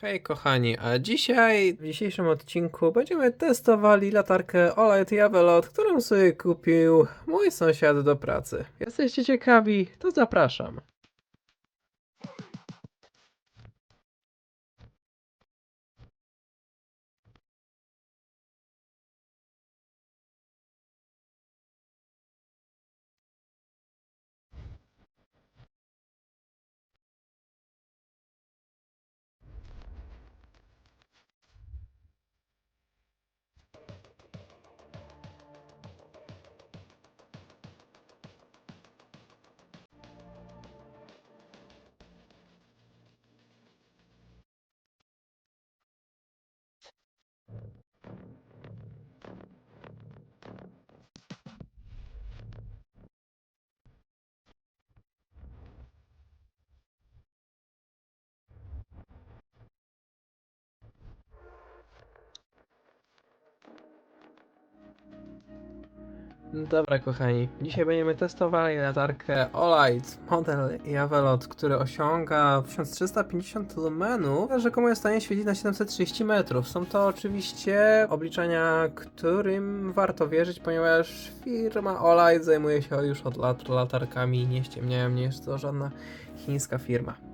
Hej kochani, a dzisiaj w dzisiejszym odcinku będziemy testowali latarkę OLED Javelot, którą sobie kupił mój sąsiad do pracy. Jesteście ciekawi? To zapraszam. Dobra kochani, dzisiaj będziemy testowali latarkę Olight model Javelot, który osiąga 1350 lumenów, a rzekomo jest w stanie świecić na 730 metrów. Są to oczywiście obliczenia, którym warto wierzyć, ponieważ firma Olight zajmuje się już od lat latarkami, nie ściemniają, nie jest to żadna chińska firma.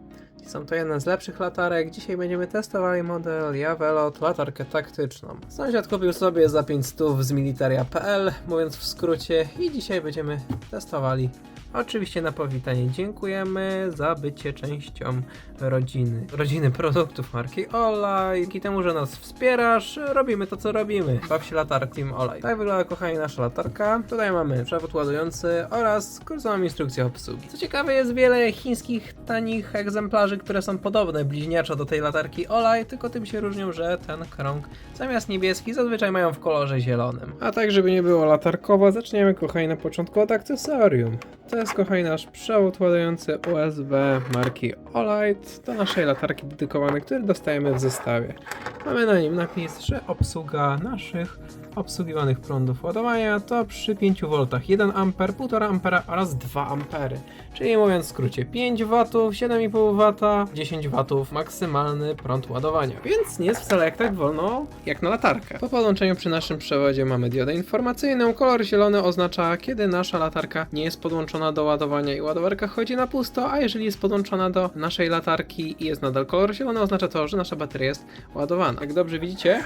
Są to jedne z lepszych latarek. Dzisiaj będziemy testowali model Javelot, latarkę taktyczną. Sąsiad kupił sobie za 500 z militaria.pl, mówiąc w skrócie, i dzisiaj będziemy testowali. Oczywiście na powitanie dziękujemy za bycie częścią rodziny. Rodziny produktów marki Olaj. Dzięki temu, że nas wspierasz, robimy to co robimy. Baw się latarkiem Olaj. Tak wygląda kochani nasza latarka. Tutaj mamy przewód ładujący oraz kursową instrukcję obsługi. Co ciekawe jest wiele chińskich tanich egzemplarzy, które są podobne bliźniaczo do tej latarki Olaj, tylko tym się różnią, że ten krąg zamiast niebieski zazwyczaj mają w kolorze zielonym. A tak żeby nie było latarkowo, zaczniemy kochani na początku od akcesorium. To jest kochani nasz przewód ładujący USB marki Olight do naszej latarki dedykowanej, który dostajemy w zestawie. Mamy na nim napis, że obsługa naszych obsługiwanych prądów ładowania to przy 5 V 1 A, 1,5 A oraz 2 A. Czyli mówiąc w skrócie 5 W, 7,5 W, 10 W maksymalny prąd ładowania. Więc nie jest wcale jak tak wolno jak na latarkę. Po podłączeniu przy naszym przewodzie mamy diodę informacyjną. Kolor zielony oznacza kiedy nasza latarka nie jest podłączona do ładowania i ładowarka chodzi na pusto, a jeżeli jest podłączona do naszej latarki i jest nadal kolor zielony oznacza to, że nasza bateria jest ładowana. Jak dobrze widzicie,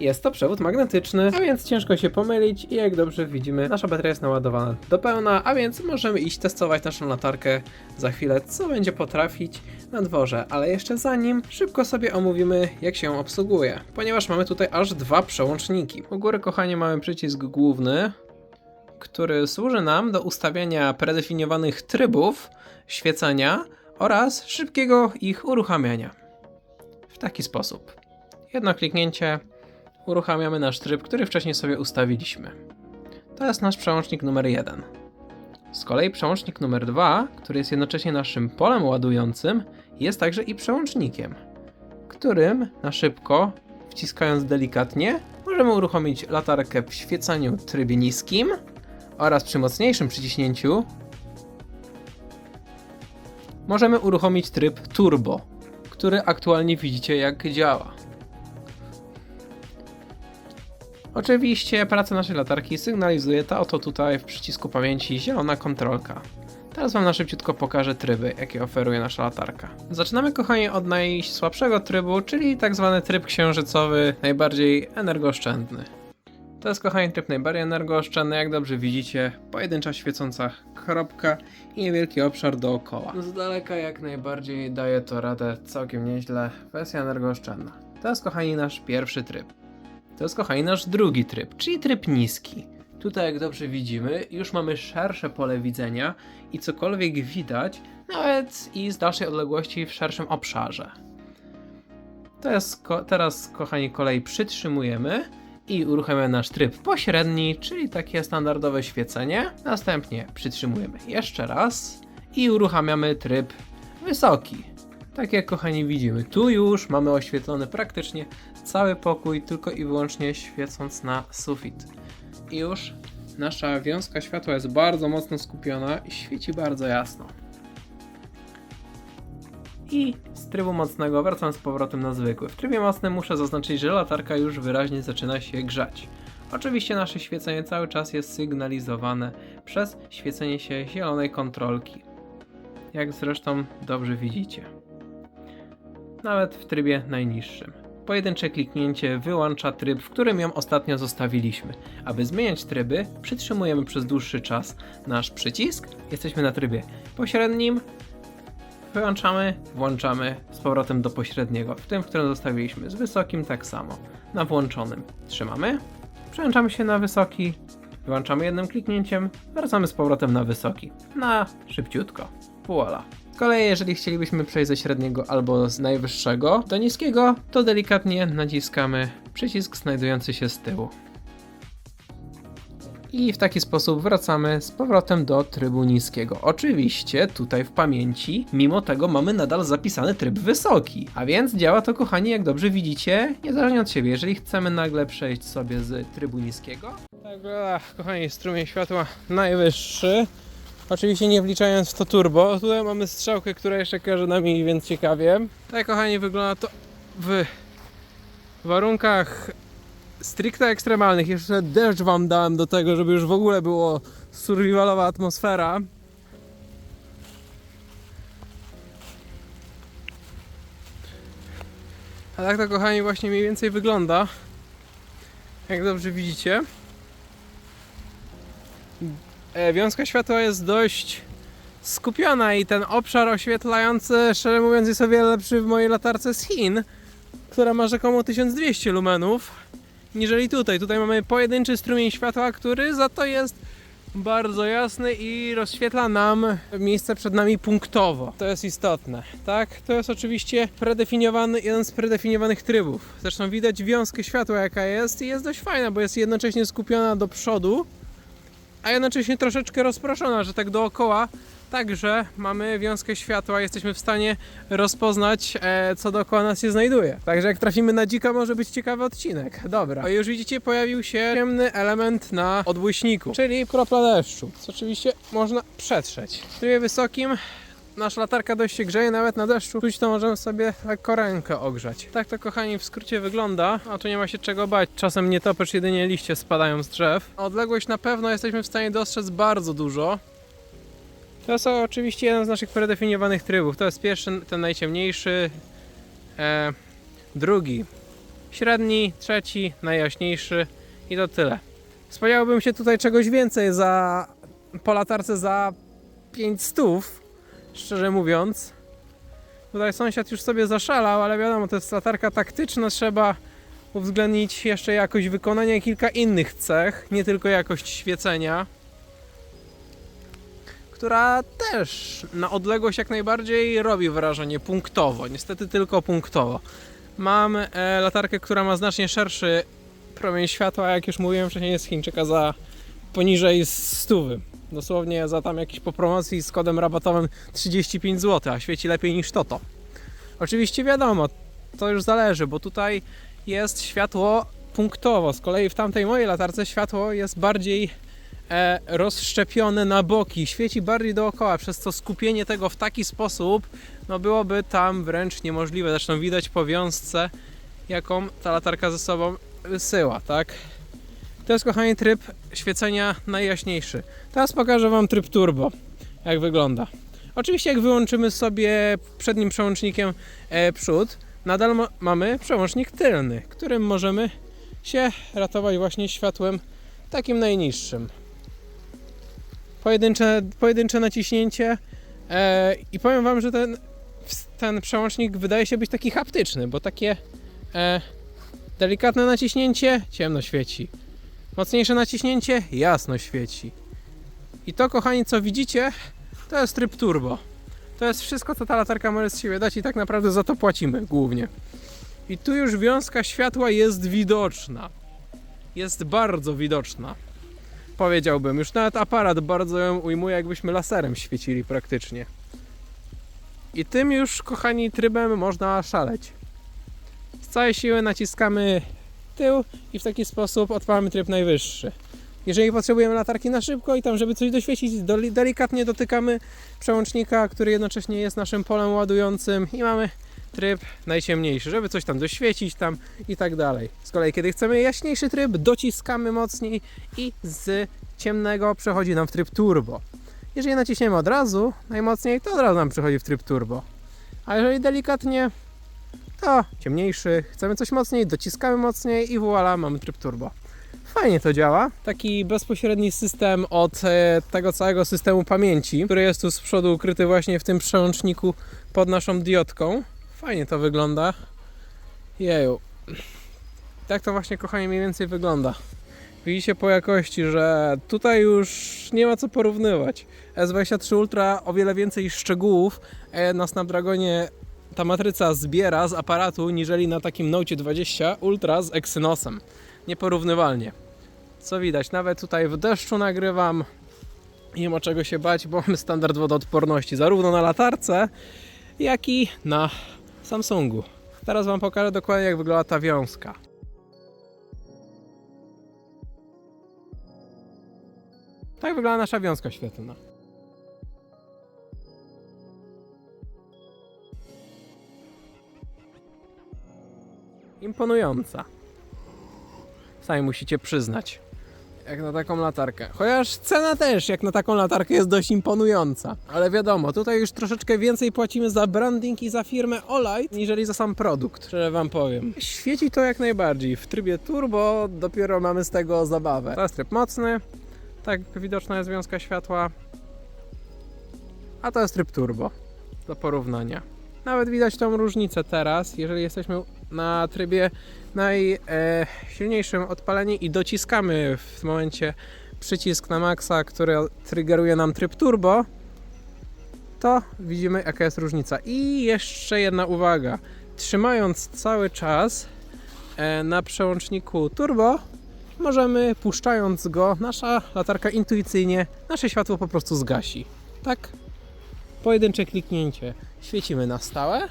jest to przewód magnetyczny, a więc ciężko się pomylić i jak dobrze widzimy, nasza bateria jest naładowana do pełna, a więc możemy iść testować naszą latarkę za chwilę, co będzie potrafić na dworze, ale jeszcze zanim szybko sobie omówimy, jak się ją obsługuje, ponieważ mamy tutaj aż dwa przełączniki. U góry, kochanie, mamy przycisk główny, który służy nam do ustawiania predefiniowanych trybów świecenia oraz szybkiego ich uruchamiania. W taki sposób. Jedno kliknięcie uruchamiamy nasz tryb, który wcześniej sobie ustawiliśmy. To jest nasz przełącznik numer 1. Z kolei przełącznik numer 2, który jest jednocześnie naszym polem ładującym, jest także i przełącznikiem, którym na szybko, wciskając delikatnie, możemy uruchomić latarkę w świecaniu trybie niskim oraz przy mocniejszym przyciśnięciu możemy uruchomić tryb turbo, który aktualnie widzicie jak działa. Oczywiście praca naszej latarki sygnalizuje ta oto tutaj w przycisku pamięci zielona kontrolka. Teraz wam na szybciutko pokażę tryby, jakie oferuje nasza latarka. Zaczynamy kochani od najsłabszego trybu, czyli tak zwany tryb księżycowy, najbardziej energooszczędny. To jest kochani tryb najbardziej energooszczędny, jak dobrze widzicie, pojedyncza świecąca kropka i niewielki obszar dookoła. Z daleka jak najbardziej daje to radę całkiem nieźle, wersja energooszczędna. To jest kochani nasz pierwszy tryb. To jest kochani nasz drugi tryb, czyli tryb niski. Tutaj jak dobrze widzimy, już mamy szersze pole widzenia i cokolwiek widać, nawet i z dalszej odległości w szerszym obszarze. To jest ko- teraz, kochani, kolej przytrzymujemy i uruchamiamy nasz tryb pośredni, czyli takie standardowe świecenie. Następnie przytrzymujemy jeszcze raz i uruchamiamy tryb wysoki. Tak jak kochani widzimy, tu już mamy oświetlony praktycznie cały pokój, tylko i wyłącznie świecąc na sufit. I już nasza wiązka światła jest bardzo mocno skupiona i świeci bardzo jasno. I z trybu mocnego wracam z powrotem na zwykły. W trybie mocnym muszę zaznaczyć, że latarka już wyraźnie zaczyna się grzać. Oczywiście nasze świecenie cały czas jest sygnalizowane przez świecenie się zielonej kontrolki. Jak zresztą dobrze widzicie. Nawet w trybie najniższym. Pojedyncze kliknięcie wyłącza tryb, w którym ją ostatnio zostawiliśmy. Aby zmieniać tryby, przytrzymujemy przez dłuższy czas nasz przycisk. Jesteśmy na trybie pośrednim. Wyłączamy, włączamy z powrotem do pośredniego, w tym, w którym zostawiliśmy. Z wysokim tak samo. Na włączonym trzymamy, przełączamy się na wysoki, wyłączamy jednym kliknięciem, wracamy z powrotem na wysoki. Na szybciutko. Voila. Kolei, jeżeli chcielibyśmy przejść ze średniego albo z najwyższego do niskiego, to delikatnie naciskamy przycisk znajdujący się z tyłu. I w taki sposób wracamy z powrotem do trybu niskiego. Oczywiście tutaj w pamięci, mimo tego mamy nadal zapisany tryb wysoki. A więc działa to, kochani, jak dobrze widzicie, niezależnie od siebie. Jeżeli chcemy nagle przejść sobie z trybu niskiego. Tak kochani, strumień światła najwyższy. Oczywiście nie wliczając w to turbo. Tutaj mamy strzałkę, która jeszcze każe nami, więc ciekawie. Tak, kochani, wygląda to w warunkach stricte ekstremalnych. Jeszcze deszcz wam dałem do tego, żeby już w ogóle było survivalowa atmosfera. A tak to kochani właśnie mniej więcej wygląda. Jak dobrze widzicie. E, Wiązka światła jest dość skupiona i ten obszar oświetlający, szczerze mówiąc, jest o wiele lepszy w mojej latarce z Chin, która ma rzekomo 1200 lumenów niżeli tutaj. Tutaj mamy pojedynczy strumień światła, który za to jest bardzo jasny i rozświetla nam miejsce przed nami punktowo. To jest istotne, tak? To jest oczywiście predefiniowany, jeden z predefiniowanych trybów. Zresztą widać wiązkę światła jaka jest i jest dość fajna, bo jest jednocześnie skupiona do przodu, a jednocześnie troszeczkę rozproszona, że tak dookoła. Także mamy wiązkę światła, jesteśmy w stanie rozpoznać, e, co dookoła nas się znajduje. Także jak trafimy na dzika, może być ciekawy odcinek. Dobra, o, już widzicie, pojawił się ciemny element na odbłyśniku, czyli kropla deszczu, co oczywiście można przetrzeć. W trybie wysokim nasza latarka dość się grzeje, nawet na deszczu. Czuć to możemy sobie lekko rękę ogrzać. Tak to, kochani, w skrócie wygląda, a tu nie ma się czego bać. Czasem nie topesz, jedynie liście spadają z drzew. Odległość na pewno jesteśmy w stanie dostrzec bardzo dużo. To jest oczywiście jeden z naszych predefiniowanych trybów. To jest pierwszy, ten najciemniejszy, e, drugi średni, trzeci, najjaśniejszy i to tyle. Spodziewałbym się tutaj czegoś więcej za po latarce za 500, szczerze mówiąc. Tutaj sąsiad już sobie zaszalał, ale wiadomo, to jest latarka taktyczna, trzeba uwzględnić jeszcze jakość wykonania i kilka innych cech, nie tylko jakość świecenia która też na odległość jak najbardziej robi wrażenie punktowo, niestety tylko punktowo. Mam e, latarkę, która ma znacznie szerszy promień światła, jak już mówiłem wcześniej z Chińczyka za poniżej stówy. Dosłownie za tam jakiś po promocji z kodem rabatowym 35 zł, a świeci lepiej niż to to. Oczywiście wiadomo, to już zależy, bo tutaj jest światło punktowo. Z kolei w tamtej mojej latarce światło jest bardziej e, rozszczepione na boki, świeci bardziej dookoła, przez co skupienie tego w taki sposób no byłoby tam wręcz niemożliwe. Zresztą widać po wiązce, jaką ta latarka ze sobą wysyła, tak? To jest, kochani, tryb świecenia najjaśniejszy. Teraz pokażę Wam tryb turbo, jak wygląda. Oczywiście, jak wyłączymy sobie przednim przełącznikiem e, przód, nadal ma mamy przełącznik tylny, którym możemy się ratować właśnie światłem takim najniższym pojedyncze, pojedyncze naciśnięcie e, i powiem Wam, że ten, ten przełącznik wydaje się być taki haptyczny, bo takie e, delikatne naciśnięcie ciemno świeci, mocniejsze naciśnięcie jasno świeci. I to, kochani, co widzicie, to jest tryb turbo. To jest wszystko, co ta latarka może z siebie dać i tak naprawdę za to płacimy głównie. I tu już wiązka światła jest widoczna. Jest bardzo widoczna powiedziałbym. Już nawet aparat bardzo ją ujmuje, jakbyśmy laserem świecili praktycznie. I tym już, kochani, trybem można szaleć. Z całej siły naciskamy tył i w taki sposób odpalamy tryb najwyższy. Jeżeli potrzebujemy latarki na szybko i tam, żeby coś doświecić, delikatnie dotykamy przełącznika, który jednocześnie jest naszym polem ładującym i mamy tryb najciemniejszy, żeby coś tam doświecić tam i tak dalej. Z kolei, kiedy chcemy jaśniejszy tryb, dociskamy mocniej i z ciemnego przechodzi nam w tryb turbo. Jeżeli naciśniemy od razu najmocniej, to od razu nam przechodzi w tryb turbo. A jeżeli delikatnie, to ciemniejszy, chcemy coś mocniej, dociskamy mocniej i voilà, mamy tryb turbo. Fajnie to działa. Taki bezpośredni system od e, tego całego systemu pamięci, który jest tu z przodu ukryty właśnie w tym przełączniku pod naszą diodką. Fajnie to wygląda. Jeju. Tak to właśnie, kochani, mniej więcej wygląda. Widzicie po jakości, że tutaj już nie ma co porównywać. S23 Ultra o wiele więcej szczegółów e, na Snapdragonie ta matryca zbiera z aparatu niżeli na takim Note 20 Ultra z Exynosem. Nieporównywalnie. Co widać, nawet tutaj w deszczu nagrywam. Nie ma czego się bać, bo mamy standard wodoodporności zarówno na latarce, jak i na Samsungu. Teraz Wam pokażę dokładnie jak wygląda ta wiązka. Tak wygląda nasza wiązka świetlna. Imponująca. Sami musicie przyznać. Jak na taką latarkę. Chociaż cena też, jak na taką latarkę, jest dość imponująca. Ale wiadomo, tutaj już troszeczkę więcej płacimy za branding i za firmę Olight, niżeli za sam produkt, szczerze wam powiem. Świeci to jak najbardziej. W trybie turbo dopiero mamy z tego zabawę. To jest tryb mocny, tak widoczna jest wiązka światła. A to jest tryb turbo. Do porównania. Nawet widać tą różnicę teraz, jeżeli jesteśmy na trybie najsilniejszym odpalenie i dociskamy w momencie przycisk na maksa, który triggeruje nam tryb turbo, to widzimy jaka jest różnica. I jeszcze jedna uwaga. Trzymając cały czas e, na przełączniku turbo, możemy puszczając go, nasza latarka intuicyjnie nasze światło po prostu zgasi. Tak? Pojedyncze kliknięcie świecimy na stałe.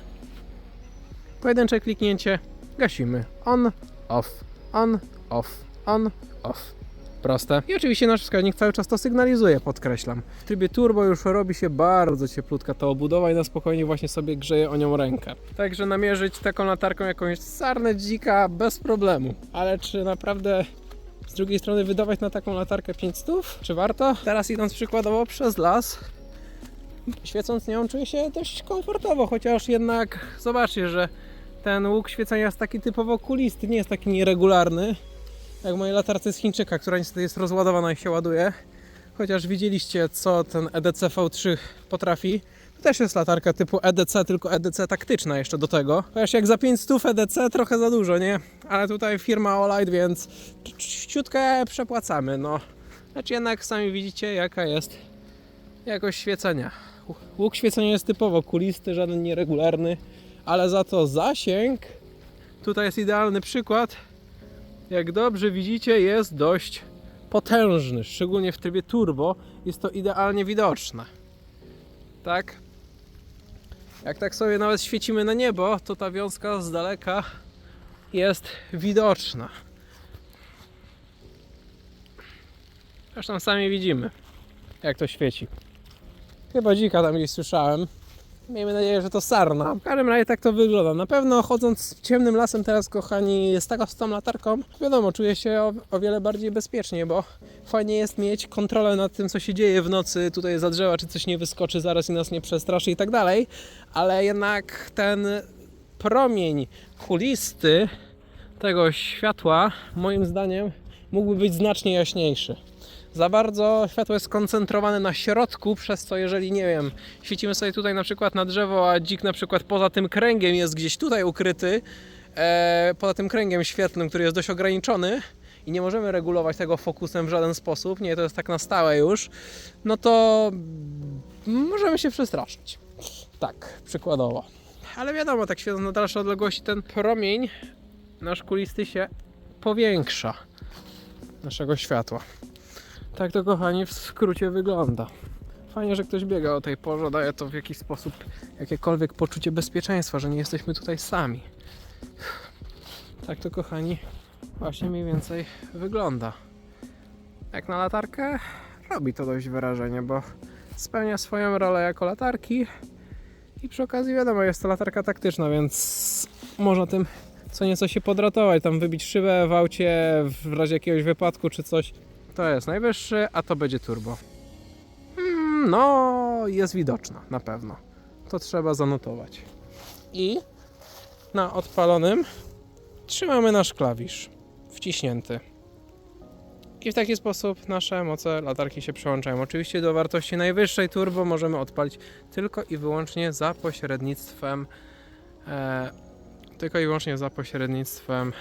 Pojedyncze kliknięcie gasimy. On, off, on, off, on, off. Proste. I oczywiście nasz wskaźnik cały czas to sygnalizuje, podkreślam. W trybie turbo już robi się bardzo cieplutka ta obudowa i na spokojnie właśnie sobie grzeje o nią rękę. Także namierzyć taką latarką jakąś sarnę dzika bez problemu. Ale czy naprawdę z drugiej strony wydawać na taką latarkę 500? Czy warto? Teraz idąc przykładowo przez las, świecąc nią czuję się dość komfortowo, chociaż jednak zobaczcie, że ten łuk świecenia jest taki typowo kulisty, nie jest taki nieregularny, jak w mojej latarce z Chińczyka, która niestety jest rozładowana i się ładuje. Chociaż widzieliście, co ten EDC V3 potrafi. To też jest latarka typu EDC, tylko EDC taktyczna jeszcze do tego. Chociaż jak za 500 EDC trochę za dużo, nie? Ale tutaj firma Olight, więc ciutkę przepłacamy, no. Znaczy jednak sami widzicie, jaka jest jakość świecenia. Łuk świecenia jest typowo kulisty, żaden nieregularny, ale za to zasięg, tutaj jest idealny przykład, jak dobrze widzicie jest dość potężny, szczególnie w trybie turbo jest to idealnie widoczne. Tak? Jak tak sobie nawet świecimy na niebo, to ta wiązka z daleka jest widoczna. Zresztą sami widzimy, jak to świeci. Chyba dzika tam gdzieś słyszałem. Miejmy nadzieję, że to sarna. W każdym razie tak to wygląda. Na pewno chodząc ciemnym lasem teraz, kochani, z taką z tą latarką, wiadomo, czuję się o, o wiele bardziej bezpiecznie, bo fajnie jest mieć kontrolę nad tym, co się dzieje w nocy, tutaj za drzewa, czy coś nie wyskoczy zaraz i nas nie przestraszy i tak dalej, ale jednak ten promień kulisty tego światła, moim zdaniem, mógłby być znacznie jaśniejszy za bardzo światło jest skoncentrowane na środku, przez co jeżeli, nie wiem, świecimy sobie tutaj na przykład na drzewo, a dzik na przykład poza tym kręgiem jest gdzieś tutaj ukryty, e, poza tym kręgiem świetlnym, który jest dość ograniczony i nie możemy regulować tego fokusem w żaden sposób, nie, to jest tak na stałe już, no to możemy się przestraszyć. Tak, przykładowo. Ale wiadomo, tak świecąc na dalsze odległości, ten promień nasz kulisty się powiększa naszego światła. Tak to kochani w skrócie wygląda. Fajnie, że ktoś biega o tej porze, daje to w jakiś sposób jakiekolwiek poczucie bezpieczeństwa, że nie jesteśmy tutaj sami. Tak to kochani właśnie mniej więcej wygląda. Jak na latarkę robi to dość wyrażenie, bo spełnia swoją rolę jako latarki I przy okazji wiadomo, jest to latarka taktyczna, więc można tym co nieco się podratować, tam wybić szybę w aucie w razie jakiegoś wypadku czy coś. To jest najwyższy, a to będzie turbo. Mm, no, jest widoczna, na pewno. To trzeba zanotować. I na odpalonym trzymamy nasz klawisz wciśnięty. I w taki sposób nasze moce latarki się przełączają. Oczywiście do wartości najwyższej turbo możemy odpalić tylko i wyłącznie za pośrednictwem e, tylko i wyłącznie za pośrednictwem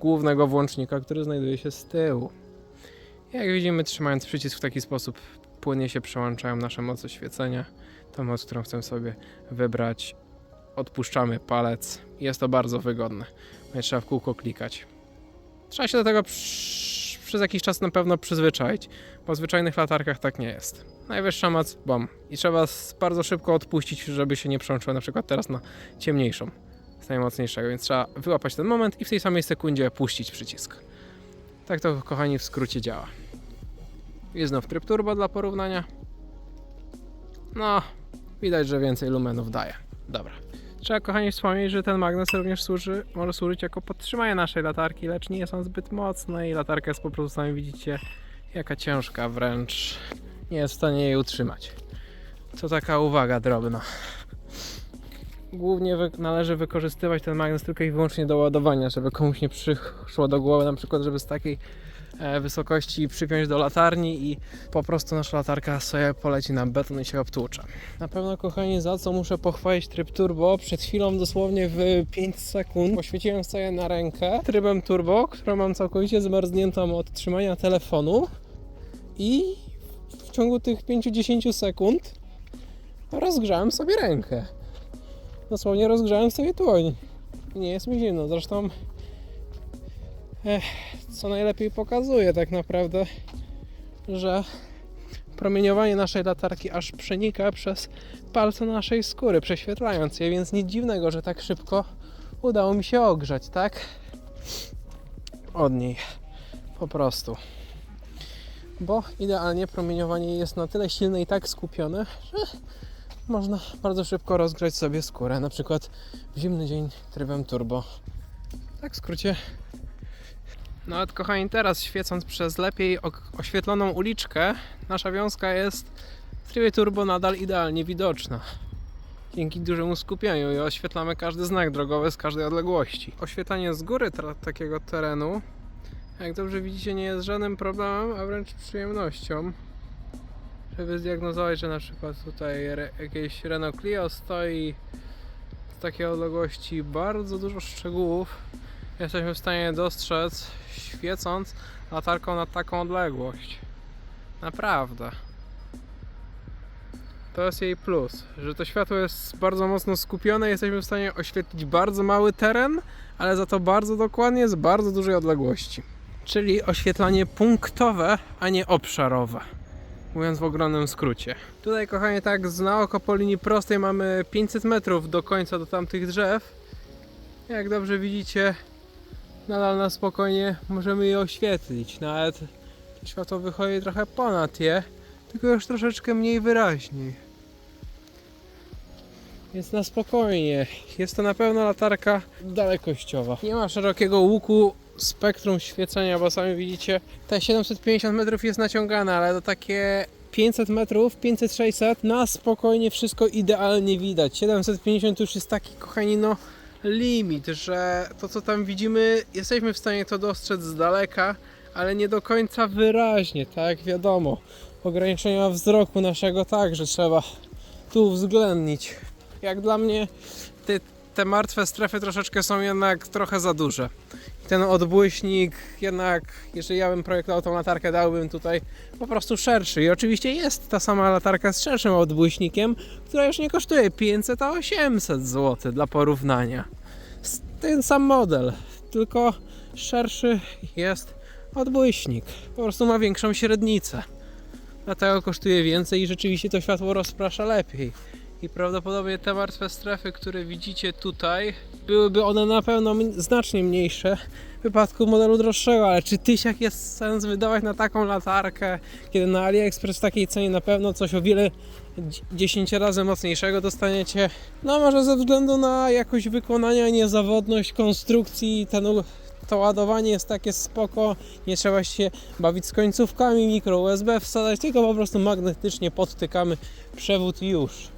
głównego włącznika, który znajduje się z tyłu. Jak widzimy, trzymając przycisk w taki sposób, płynnie się przełączają nasze moce świecenia. Tą moc, którą chcę sobie wybrać, odpuszczamy palec. Jest to bardzo wygodne. Nie trzeba w kółko klikać. Trzeba się do tego przy, przez jakiś czas na pewno przyzwyczaić, bo w zwyczajnych latarkach tak nie jest. Najwyższa moc, bom. I trzeba bardzo szybko odpuścić, żeby się nie przełączyło na przykład teraz na ciemniejszą z najmocniejszego, więc trzeba wyłapać ten moment i w tej samej sekundzie puścić przycisk. Tak to, kochani, w skrócie działa. I znów tryb turbo dla porównania. No, widać, że więcej lumenów daje. Dobra. Trzeba, kochani, wspomnieć, że ten magnes również służy, może służyć jako podtrzymanie naszej latarki, lecz nie jest on zbyt mocny i latarka jest po prostu, sami widzicie, jaka ciężka, wręcz nie jest w stanie jej utrzymać. To taka uwaga drobna głównie należy wykorzystywać ten magnes tylko i wyłącznie do ładowania, żeby komuś nie przyszło do głowy, na przykład, żeby z takiej e, wysokości przypiąć do latarni i po prostu nasza latarka sobie poleci na beton i się obtłucze. Na pewno, kochani, za co muszę pochwalić tryb turbo, przed chwilą dosłownie w 5 sekund poświeciłem sobie na rękę trybem turbo, którą mam całkowicie zmarzniętą od trzymania telefonu i w ciągu tych 5-10 sekund rozgrzałem sobie rękę dosłownie rozgrzałem sobie dłoń. Nie jest mi zimno. Zresztą, ech, co najlepiej pokazuje tak naprawdę, że promieniowanie naszej latarki aż przenika przez palce naszej skóry, prześwietlając je, więc nic dziwnego, że tak szybko udało mi się ogrzać, tak? Od niej. Po prostu. Bo idealnie promieniowanie jest na tyle silne i tak skupione, że można bardzo szybko rozgrzać sobie skórę, na przykład w zimny dzień trybem turbo. Tak w skrócie. Nawet kochani, teraz świecąc przez lepiej oświetloną uliczkę, nasza wiązka jest w trybie turbo nadal idealnie widoczna. Dzięki dużemu skupieniu i oświetlamy każdy znak drogowy z każdej odległości. Oświetlanie z góry takiego terenu, jak dobrze widzicie, nie jest żadnym problemem, a wręcz przyjemnością żeby zdiagnozować, że na przykład tutaj re, jakieś Renault Clio stoi z takiej odległości bardzo dużo szczegółów jesteśmy w stanie dostrzec świecąc latarką na taką odległość. Naprawdę. To jest jej plus, że to światło jest bardzo mocno skupione, jesteśmy w stanie oświetlić bardzo mały teren, ale za to bardzo dokładnie z bardzo dużej odległości. Czyli oświetlanie punktowe, a nie obszarowe mówiąc w ogromnym skrócie. Tutaj, kochani, tak z na oko po linii prostej mamy 500 metrów do końca do tamtych drzew. Jak dobrze widzicie, nadal na spokojnie możemy je oświetlić. Nawet światło wychodzi trochę ponad je, tylko już troszeczkę mniej wyraźniej. Więc na spokojnie. Jest to na pewno latarka dalekościowa. Nie ma szerokiego łuku spektrum świecenia, bo sami widzicie, te 750 metrów jest naciągane, ale to takie 500 metrów, 500-600 na spokojnie wszystko idealnie widać. 750 już jest taki, kochani, no limit, że to co tam widzimy, jesteśmy w stanie to dostrzec z daleka, ale nie do końca wyraźnie, tak wiadomo. Ograniczenia wzroku naszego także trzeba tu uwzględnić. Jak dla mnie te, te martwe strefy troszeczkę są jednak trochę za duże ten odbłyśnik jednak, jeżeli ja bym projektował tą latarkę, dałbym tutaj po prostu szerszy. I oczywiście jest ta sama latarka z szerszym odbłyśnikiem, która już nie kosztuje 500, a 800 zł dla porównania. Ten sam model, tylko szerszy jest odbłyśnik. Po prostu ma większą średnicę. Dlatego kosztuje więcej i rzeczywiście to światło rozprasza lepiej. I prawdopodobnie te martwe strefy, które widzicie tutaj, byłyby one na pewno znacznie mniejsze w wypadku modelu droższego, ale czy tysiak jest sens wydawać na taką latarkę, kiedy na AliExpress w takiej cenie na pewno coś o wiele dzie- 10 razy mocniejszego dostaniecie. No może ze względu na jakość wykonania, niezawodność konstrukcji, ten, to ładowanie jest takie spoko, nie trzeba się bawić z końcówkami, mikro USB wsadzać, tylko po prostu magnetycznie podtykamy przewód i już.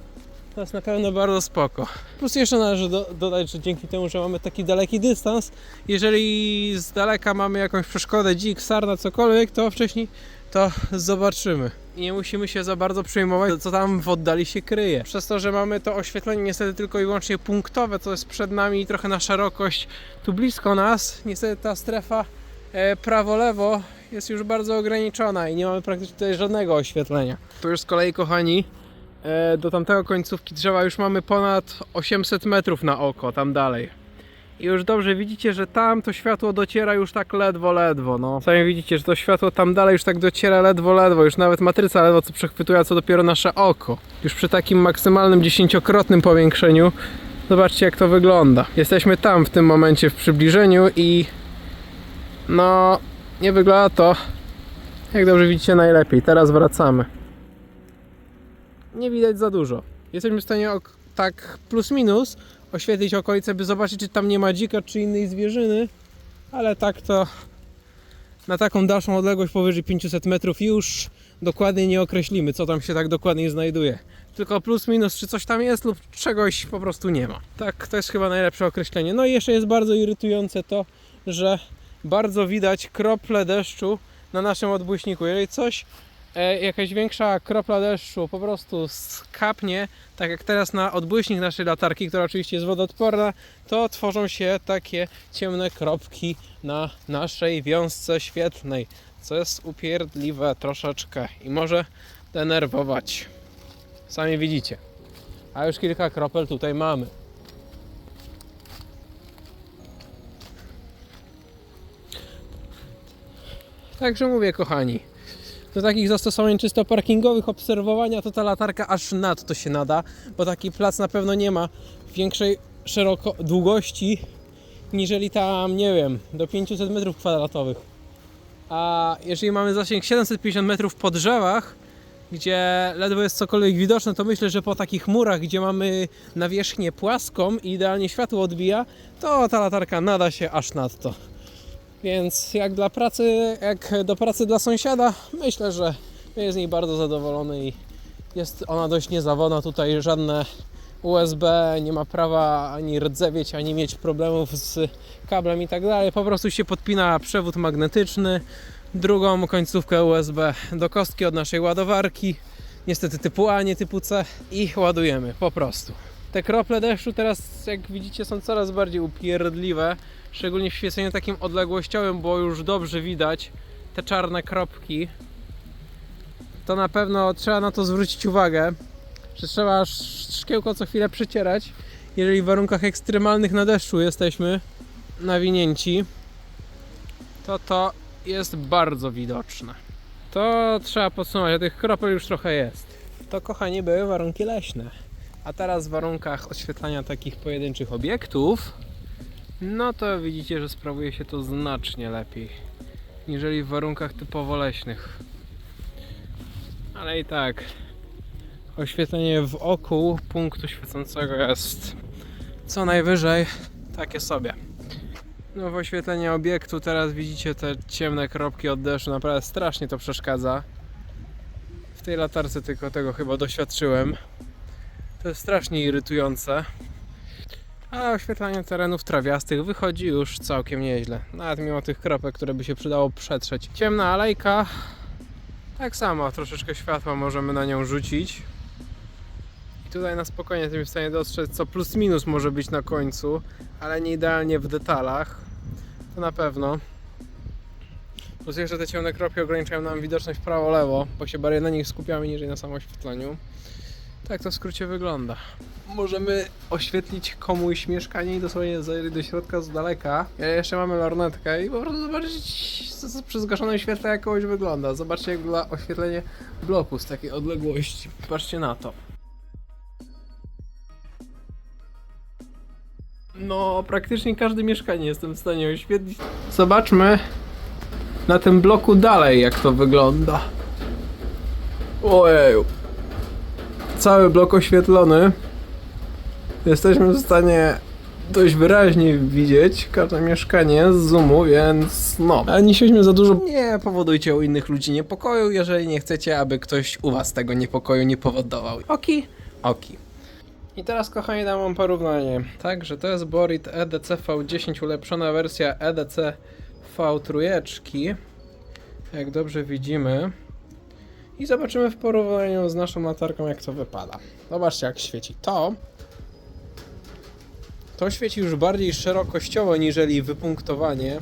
To jest na pewno bardzo spoko. Plus jeszcze należy do, dodać, że dzięki temu, że mamy taki daleki dystans, jeżeli z daleka mamy jakąś przeszkodę, dzik, sarna, cokolwiek, to wcześniej to zobaczymy. Nie musimy się za bardzo przejmować, co tam w oddali się kryje. Przez to, że mamy to oświetlenie niestety tylko i wyłącznie punktowe, co jest przed nami trochę na szerokość tu blisko nas, niestety ta strefa e, prawo-lewo jest już bardzo ograniczona i nie mamy praktycznie tutaj żadnego oświetlenia. Tu już z kolei, kochani, do tamtego końcówki drzewa już mamy ponad 800 metrów na oko, tam dalej. I już dobrze widzicie, że tam to światło dociera już tak ledwo, ledwo. No. Sami widzicie, że to światło tam dalej już tak dociera ledwo, ledwo. Już nawet matryca ledwo co przechwytuje, co dopiero nasze oko. Już przy takim maksymalnym dziesięciokrotnym powiększeniu zobaczcie jak to wygląda. Jesteśmy tam w tym momencie w przybliżeniu i no nie wygląda to jak dobrze widzicie najlepiej. Teraz wracamy. Nie widać za dużo. Jesteśmy w stanie tak plus minus oświetlić okolice, by zobaczyć, czy tam nie ma dzika, czy innej zwierzyny, ale tak to na taką dalszą odległość powyżej 500 metrów już dokładnie nie określimy, co tam się tak dokładnie znajduje. Tylko plus minus, czy coś tam jest lub czegoś po prostu nie ma. Tak, to jest chyba najlepsze określenie. No i jeszcze jest bardzo irytujące to, że bardzo widać krople deszczu na naszym odbłyśniku. Jeżeli coś, jakaś większa kropla deszczu po prostu skapnie, tak jak teraz na odbłyśnik naszej latarki, która oczywiście jest wodoodporna, to tworzą się takie ciemne kropki na naszej wiązce świetlnej, co jest upierdliwe troszeczkę i może denerwować. Sami widzicie. A już kilka kropel tutaj mamy. Także mówię, kochani, do takich zastosowań czysto parkingowych, obserwowania, to ta latarka aż nadto się nada, bo taki plac na pewno nie ma większej szeroko długości, niżeli tam, nie wiem, do 500 metrów kwadratowych. A jeżeli mamy zasięg 750 metrów po drzewach, gdzie ledwo jest cokolwiek widoczne, to myślę, że po takich murach, gdzie mamy nawierzchnię płaską i idealnie światło odbija, to ta latarka nada się aż nadto. Więc jak dla pracy, jak do pracy dla sąsiada, myślę, że jest z niej bardzo zadowolony i jest ona dość niezawodna. Tutaj żadne USB nie ma prawa ani rdzewieć, ani mieć problemów z kablem i tak dalej. Po prostu się podpina przewód magnetyczny, drugą końcówkę USB do kostki od naszej ładowarki. Niestety typu A, nie typu C i ładujemy po prostu. Te krople deszczu teraz, jak widzicie, są coraz bardziej upierdliwe, szczególnie w świeceniu takim odległościowym, bo już dobrze widać te czarne kropki. To na pewno trzeba na to zwrócić uwagę, że trzeba sz- szkiełko co chwilę przecierać, jeżeli w warunkach ekstremalnych na deszczu jesteśmy nawinięci, to to jest bardzo widoczne. To trzeba podsumować, a tych kropel już trochę jest. To kochani były warunki leśne. A teraz w warunkach oświetlania takich pojedynczych obiektów, no to widzicie, że sprawuje się to znacznie lepiej, niżeli w warunkach typowo leśnych. Ale i tak, oświetlenie wokół punktu świecącego jest co najwyżej takie sobie. No w oświetleniu obiektu teraz widzicie te ciemne kropki od deszczu, naprawdę strasznie to przeszkadza. W tej latarce tylko tego chyba doświadczyłem. To jest strasznie irytujące. A oświetlanie terenów trawiastych wychodzi już całkiem nieźle. Nawet mimo tych kropek, które by się przydało przetrzeć. Ciemna alejka. Tak samo, troszeczkę światła możemy na nią rzucić. I tutaj na spokojnie jesteśmy w stanie dostrzec, co plus minus może być na końcu, ale nie idealnie w detalach. To na pewno. Plus jeszcze te ciemne kropki ograniczają nam widoczność prawo-lewo, bo się bardziej na nich skupiamy niż na samym oświetleniu. Tak to w skrócie wygląda. Możemy oświetlić komuś mieszkanie i dosłownie zajrzeć do środka z daleka. Ja jeszcze mamy lornetkę i po prostu zobaczyć co, co przy zgaszonym świetle jak kogoś wygląda. Zobaczcie jak wygląda oświetlenie bloku z takiej odległości. Patrzcie na to. No, praktycznie każde mieszkanie jestem w stanie oświetlić. Zobaczmy na tym bloku dalej, jak to wygląda. Ojeju. Cały blok oświetlony. Jesteśmy w stanie dość wyraźnie widzieć każde mieszkanie z zoomu, więc no. Ale nie siedźmy za dużo. Nie powodujcie u innych ludzi niepokoju, jeżeli nie chcecie, aby ktoś u was tego niepokoju nie powodował. Oki? Oki. I teraz kochani dam wam porównanie. Także to jest Borit EDC V10 ulepszona wersja EDC V3. Jak dobrze widzimy. I zobaczymy w porównaniu z naszą latarką jak to wypada. Zobaczcie jak świeci to. To świeci już bardziej szerokościowo niżeli wypunktowanie,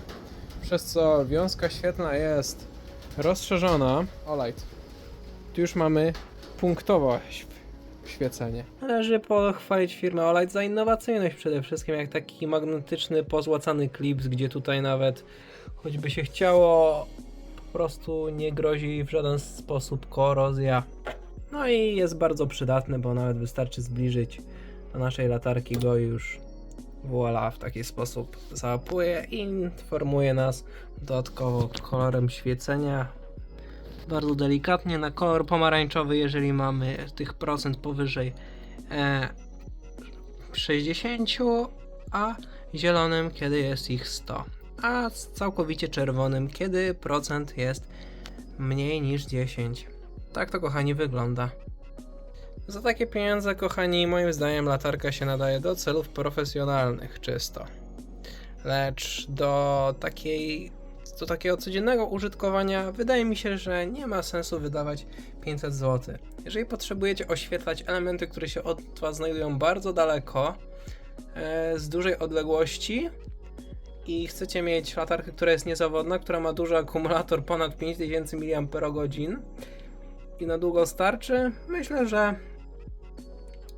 przez co wiązka świetlna jest rozszerzona. Olight. Tu już mamy punktowo świecenie. Należy pochwalić firmę Olight za innowacyjność przede wszystkim, jak taki magnetyczny, pozłacany klips, gdzie tutaj nawet choćby się chciało, po prostu nie grozi w żaden sposób korozja. No i jest bardzo przydatny, bo nawet wystarczy zbliżyć do naszej latarki go już Voila, w taki sposób załapuje i informuje nas dodatkowo kolorem świecenia. Bardzo delikatnie na kolor pomarańczowy, jeżeli mamy tych procent powyżej e, 60, a zielonym, kiedy jest ich 100, a całkowicie czerwonym, kiedy procent jest mniej niż 10. Tak to, kochani, wygląda. Za takie pieniądze, kochani, moim zdaniem latarka się nadaje do celów profesjonalnych czysto. Lecz do takiej do takiego codziennego użytkowania wydaje mi się, że nie ma sensu wydawać 500 zł. Jeżeli potrzebujecie oświetlać elementy, które się od Was znajdują bardzo daleko, e, z dużej odległości i chcecie mieć latarkę, która jest niezawodna, która ma duży akumulator ponad 5000 mAh i na długo starczy, myślę, że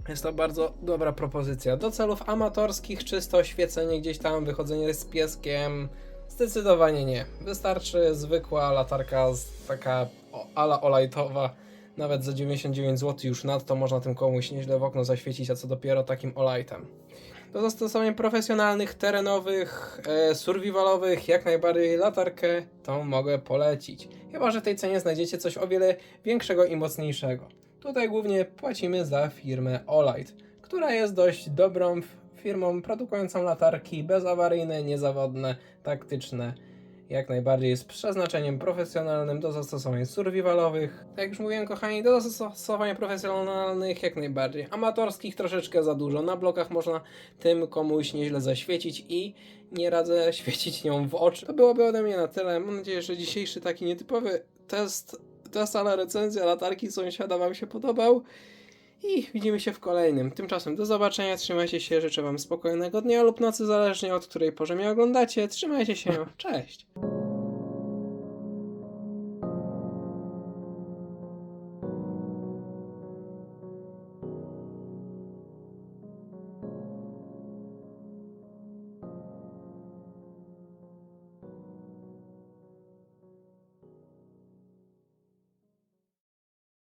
jest to bardzo dobra propozycja. Do celów amatorskich, czysto oświecenie gdzieś tam, wychodzenie z pieskiem, zdecydowanie nie. Wystarczy zwykła latarka, taka ala olajtowa, nawet za 99 zł już nadto można tym komuś nieźle w okno zaświecić, a co dopiero takim olajtem. Do zastosowań profesjonalnych, terenowych, e, survivalowych, jak najbardziej latarkę tą mogę polecić. Chyba, że w tej cenie znajdziecie coś o wiele większego i mocniejszego. Tutaj głównie płacimy za firmę Olight, która jest dość dobrą firmą produkującą latarki bezawaryjne, niezawodne, taktyczne. Jak najbardziej z przeznaczeniem profesjonalnym do zastosowań survivalowych. Tak jak już mówiłem, kochani, do zastosowań profesjonalnych jak najbardziej. Amatorskich troszeczkę za dużo. Na blokach można tym komuś nieźle zaświecić i nie radzę świecić nią w oczy. To byłoby ode mnie na tyle. Mam nadzieję, że dzisiejszy taki nietypowy test, test ale recenzja latarki sąsiada Wam się podobał. I widzimy się w kolejnym. Tymczasem do zobaczenia, trzymajcie się, życzę Wam spokojnego dnia lub nocy, zależnie od której porze mnie oglądacie. Trzymajcie się, cześć!